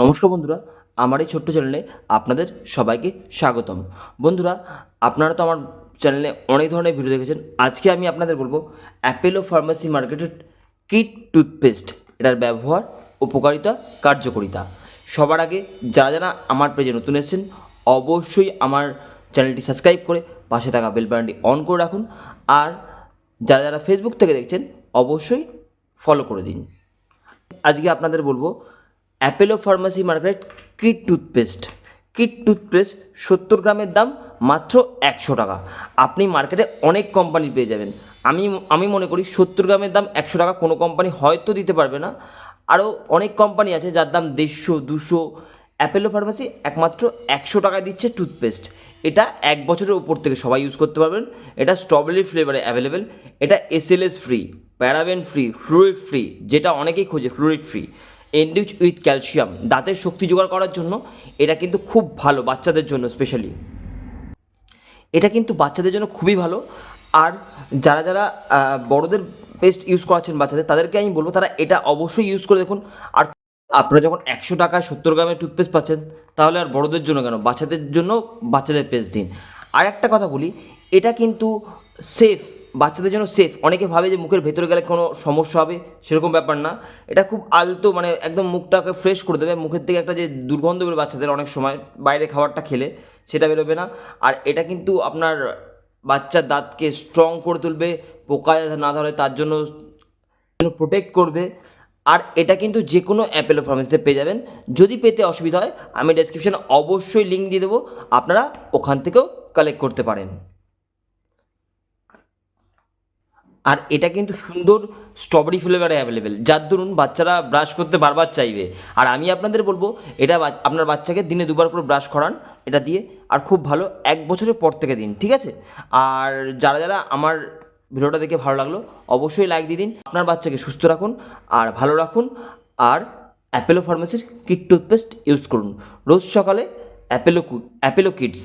নমস্কার বন্ধুরা, আমার এই ছোট্ট চ্যানেলে আপনাদের সবাইকে স্বাগতম। বন্ধুরা, আপনারা তো আমার চ্যানেলে অনেক ধরনের ভিডিও দেখেছেন। আজকে আমি আপনাদের বলব অ্যাপেলো ফার্মেসি মার্কেটের কিট টুথপেস্ট এটার ব্যবহার, উপকারিতা, কার্যকারিতা। সবার আগে যারা যারা আমার পেজে নতুন এসেছেন, অবশ্যই আমার চ্যানেলটি সাবস্ক্রাইব করে পাশে থাকা বেল বাটনটি অন করে রাখুন। আর যারা যারা ফেসবুক থেকে দেখছেন, অবশ্যই ফলো করে দিন। আজকে আপনাদের বলব Apollo pharmacy market kit toothpaste kit toothpaste সত্তর গ্রামের দাম, মাত্র একশো টাকা। আপনি মার্কেটে অনেক কোম্পানি পেয়ে যাবেন। আমি আমি মনে করি সত্তর গ্রামের দাম একশো টাকা কোনো কোম্পানি হয়তো দিতে পারবে না। আরও অনেক কোম্পানি আছে যার দাম দেড়শো, দুশো। অ্যাপেলো ফার্মাসি একমাত্র একশো টাকায় দিচ্ছে টুথপেস্ট এটা এক বছরের উপর থেকে সবাই ইউজ করতে পারবেন। এটা স্ট্রবেরি ফ্লেভারে অ্যাভেলেবেল এটা SLS free paraben free fluid free যেটা অনেকেই খোঁজে fluid free enriched with calcium দাঁতের শক্তি জোগাড় করার জন্য এটা কিন্তু খুব ভালো বাচ্চাদের জন্য স্পেশালি এটা কিন্তু বাচ্চাদের জন্য খুবই ভালো। আর যারা যারা বড়দের পেস্ট ইউজ করাচ্ছেন বাচ্চাদের, তাদেরকে আমি বলব তারা এটা অবশ্যই ইউজ করে দেখুন। আর আপনারা যখন একশো টাকায় সত্তর গ্রামের টুথপেস্ট পাচ্ছেন, তাহলে আর বড়দের জন্য কেন? বাচ্চাদের জন্য বাচ্চাদের পেস্ট দিন। আর একটা কথা বলি এটা কিন্তু সেফ বাচ্চাদের জন্য সেফ অনেকে ভাবে যে মুখের ভেতরে গেলে কোনো সমস্যা হবে, সেরকম ব্যাপার না। এটা খুব আলতো মানে একদম মুখটাকে ফ্রেশ করে দেবে। মুখের থেকে একটা যে দুর্গন্ধ বেরোবে বাচ্চাদের অনেক সময়, বাইরে খাবারটা খেলে, সেটা বেরোবে না। আর এটা কিন্তু আপনার বাচ্চার দাঁতকে স্ট্রং করে তুলবে, পোকা যাতে না ধরে তার জন্য প্রোটেক্ট করবে। আর এটা কিন্তু যে কোনো অ্যাপেলো ফার্মেসিতে পেয়ে যাবেন। যদি পেতে অসুবিধা হয়, আমি ডেসক্রিপশানে অবশ্যই লিঙ্ক দিয়ে দেবো। আপনারা ওখান থেকেও কালেক্ট করতে পারেন। আর এটা কিন্তু সুন্দর স্ট্রবেরি ফ্লেভারে অ্যাভেলেবেল যার দরুন বাচ্চারা ব্রাশ করতে বারবার চাইবে। আর আমি আপনাদের বলব, এটা আপনার বাচ্চাকে দিনে দুবার করে ব্রাশ করান, এটা দিয়ে, আর খুব ভালো এক বছরের পর থেকে দিন, ঠিক আছে? আর যারা যারা আমার ভিডিওটা দেখে ভালো লাগল, অবশ্যই লাইক দিয়ে দিন, আপনার বাচ্চাকে সুস্থ রাখুন, আর ভালো রাখুন, আর অ্যাপেলো ফার্মেসির কিট টুথপেস্ট ইউজ করুন। রোজ সকালে অ্যাপেলো অ্যাপেলো কিডস